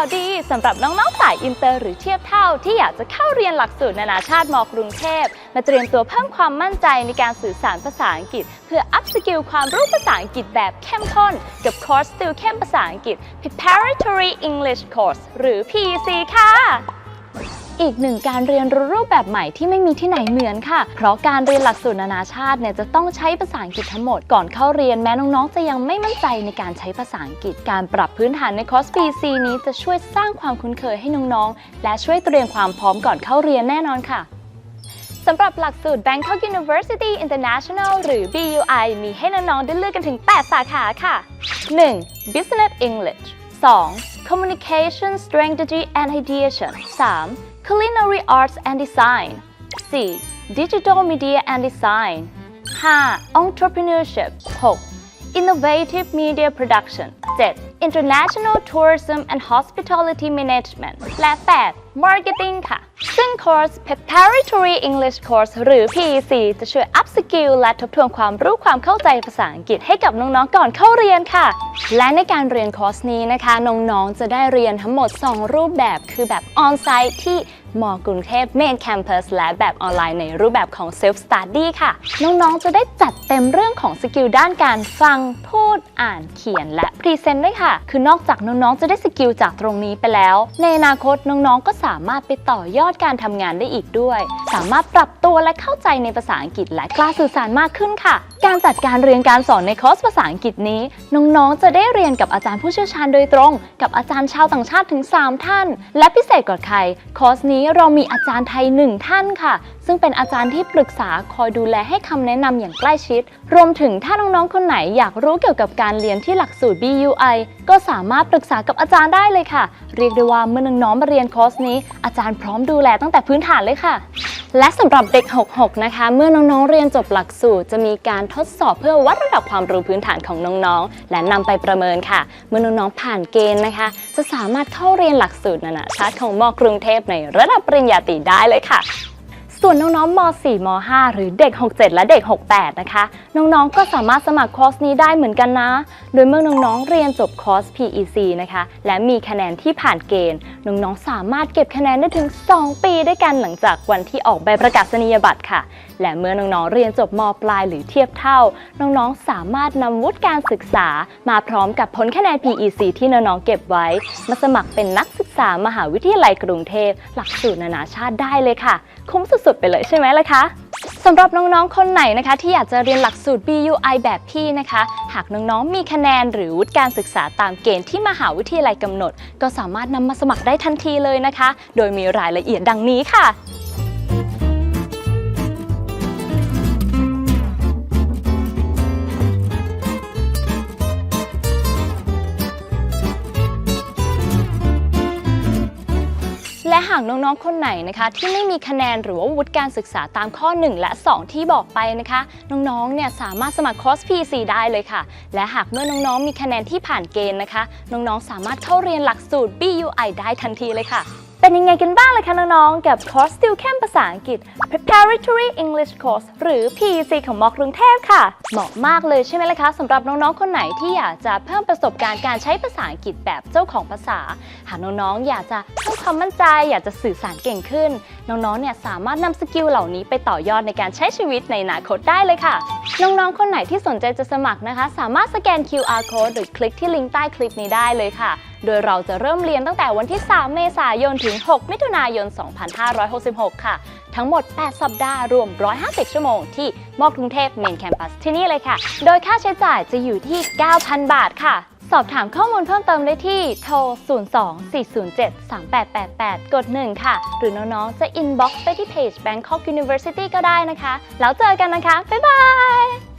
าวดีสำหรับน้องๆสายอินเตอร์หรือเทียบเท่าที่อยากจะเข้าเรียนหลักสูตรนานาชาติมกรุงเทพ มาเตรียมตัวเพิ่มความมั่นใจในการสื่อสารภาษาอังกฤษ เพื่ออัพสกิลความรู้ภาษาอังกฤษแบบเข้มข้น กับคอร์สติวเข้มภาษาอังกฤษ Preparatory English Course หรือ PEC ค่ะ อีกหนึ่งการเรียนรู้รูปแบบใหม่ที่ไม่มีที่ไหนเหมือนค่ะ เพราะการเรียนหลักสูตรนานาชาติเนี่ยจะต้องใช้ภาษาอังกฤษทั้งหมด ก่อนเข้าเรียนแม้น้องๆ จะยังไม่มั่นใจในการใช้ภาษาอังกฤษ การปรับพื้นฐานในคอร์ส PC นี้จะช่วยสร้างความคุ้นเคยให้น้องๆ และช่วยเตรียมความพร้อมก่อนเข้าเรียนแน่นอนค่ะสำหรับหลักสูตร Bangkok University International หรือ BUI มีให้น้องๆ ได้เลือกกันถึง 8 สาขาค่ะ 1. Business English 2. Communication Strategy and Ideation 3. Culinary Arts and Design 4. Digital Media and Design 5. Entrepreneurship 6. Innovative Media Production 7. International Tourism and Hospitality Management และ 8. Marketing ค่ะ ซึ่งคอร์ส Preparatory English Course หรือ PEC จะช่วย up skill และทบทวนความรู้ความเข้าใจภาษาอังกฤษให้กับน้องๆ ก่อนเข้าเรียนค่ะ และในการเรียนคอร์สนี้นะคะ น้องๆ จะได้เรียนทั้งหมด 2 รูปแบบ คือแบบ on-site ที่มกรุงเทพ Main Campus และแบบออนไลน์ในรูปแบบของ Self Study ค่ะ น้องๆ จะได้จัดเต็มเรื่องของสกิลด้านการฟัง พูด อ่าน เขียน และพรีเซนต์ด้วยค่ะ คือนอกจากน้องๆ จะได้สกิลจากตรงนี้ไปแล้ว ในอนาคตน้องๆ ก็สามารถไปต่อยอดการทำงานได้อีกด้วย สามารถปรับตัวและเข้าใจในภาษาอังกฤษและกล้าสื่อสารมากขึ้นค่ะการจัดการเรียนการสอนในคอร์สภาษาอังกฤษนี้ น้องๆ จะได้เรียนกับอาจารย์ผู้เชี่ยวชาญโดยตรง กับอาจารย์ชาวต่างชาติถึง 3 ท่าน และพิเศษกว่าใคร คอร์สนี้เรามีอาจารย์ไทย 1 ท่านค่ะ ซึ่งเป็นอาจารย์ที่ปรึกษาคอยดูแลให้คำแนะนำอย่างใกล้ชิด รวมถึงถ้าน้องๆ คนไหนอยากรู้เกี่ยวกับการเรียนที่หลักสูตร BUI ก็สามารถปรึกษากับอาจารย์ได้เลยค่ะ เรียกได้ว่าเมื่อน้องๆมาเรียนคอร์สนี้ อาจารย์พร้อมดูแลตั้งแต่พื้นฐานเลยค่ะ และสำหรับเด็ก 66 นะคะ เมื่อน้องๆ เรียนจบหลักสูตร จะมีการทดสอบเพื่อวัดระดับความรู้พื้นฐานของน้องๆ และนำไปประเมินค่ะ เมื่อน้องๆ ผ่านเกณฑ์นะคะ จะสามารถเข้าเรียนหลักสูตรนานาชาติของมอกรุงเทพในระดับปริญญาตรีได้เลยค่ะ ส่วนน้องๆม .4 ม .5 หรือเด็ก 67 และเด็ก 68 นะคะ น้องๆ ก็สามารถสมัครคอร์สนี้ได้เหมือนกันนะ โดยเมื่อน้องๆ เรียนจบคอร์ส PEC นะคะ และมีคะแนนที่ผ่านเกณฑ์ น้องๆ สามารถเก็บคะแนนได้ถึง 2 ปีด้วยกันหลังจากวันที่ออกใบประกาศนียบัตรค่ะ และเมื่อน้องๆ เรียนจบมปลายหรือเทียบเท่า น้องๆ สามารถนำวุฒิการศึกษา มาพร้อมกับผลคะแนน PEC ที่น้องๆ เก็บไว้ มาสมัครเป็นนักศึก3 มหาวิทยาลัยกรุงเทพ หลักสูตรนานาชาติได้เลยค่ะ คุ้มสุดๆ ไปเลยใช่ไหมล่ะคะสำหรับน้องๆ คนไหนนะคะที่อยากจะเรียนหลักสูตร BUI แบบพี่นะคะ หากน้องๆ มีคะแนนหรือวุฒิการศึกษาตามเกณฑ์ที่มหาวิทยาลัยกำหนด ก็สามารถนำมาสมัครได้ทันทีเลยนะคะ โดยมีรายละเอียดดังนี้ค่ะ หากน้องๆ คนไหนนะคะ ที่ไม่มีคะแนนหรือว่าวุฒิการศึกษาตามข้อ 1 และ 2 ที่บอกไปนะคะ น้องๆ เนี่ยสามารถสมัครคอร์ส PC ได้เลยค่ะ และหากเมื่อน้องๆ มีคะแนนที่ผ่านเกณฑ์นะคะ น้องๆ สามารถเข้าเรียนหลักสูตร BUI ได้ทันทีเลยค่ะ เป็นยังไงกันบ้างเล่ะคะน้องๆ กับคอร์สติวเข้มภาษาอังกฤษ Preparatory English Course หรือ PEC ของมอกรุงเทพค่ะ เหมาะมากเลยใช่ไหมล่ะคะสำหรับน้องๆ คนไหนที่อยากจะเพิ่มประสบการณ์การใช้ภาษาอังกฤษแบบเจ้าของภาษา หากน้องๆ อยากจะเพิ่มความมั่นใจ อยากจะสื่อสารเก่งขึ้น น้องๆ เนี่ยสามารถนำสกิลเหล่านี้ไปต่อยอดในการใช้ชีวิตในอนาคตได้เลยค่ะ น้องๆ คนไหนที่สนใจจะสมัครนะคะ สามารถสแกน QR code หรือคลิกที่ลิงก์ใต้คลิปนี้ได้เลยค่ะ โดยเราจะเริ่มเรียนตั้งแต่วันที่ 3 เมษายนถึง 6 มิถุนายน 2566 ค่ะ ทั้งหมด 8 สัปดาห์รวม 150 ชั่วโมงที่มอกรุงเทพเมนแคมปัสที่นี่เลยค่ะ โดยค่าใช้จ่ายจะอยู่ที่ 9,000 บาทค่ะ สอบถามข้อมูลเพิ่มเติมได้ที่โทร 02-407-3888 กด 1 ค่ะ หรือน้อง ๆ จะ inbox ไปที่เพจ Bangkok University ก็ได้นะคะ แล้วเจอกันนะคะ บ๊ายบาย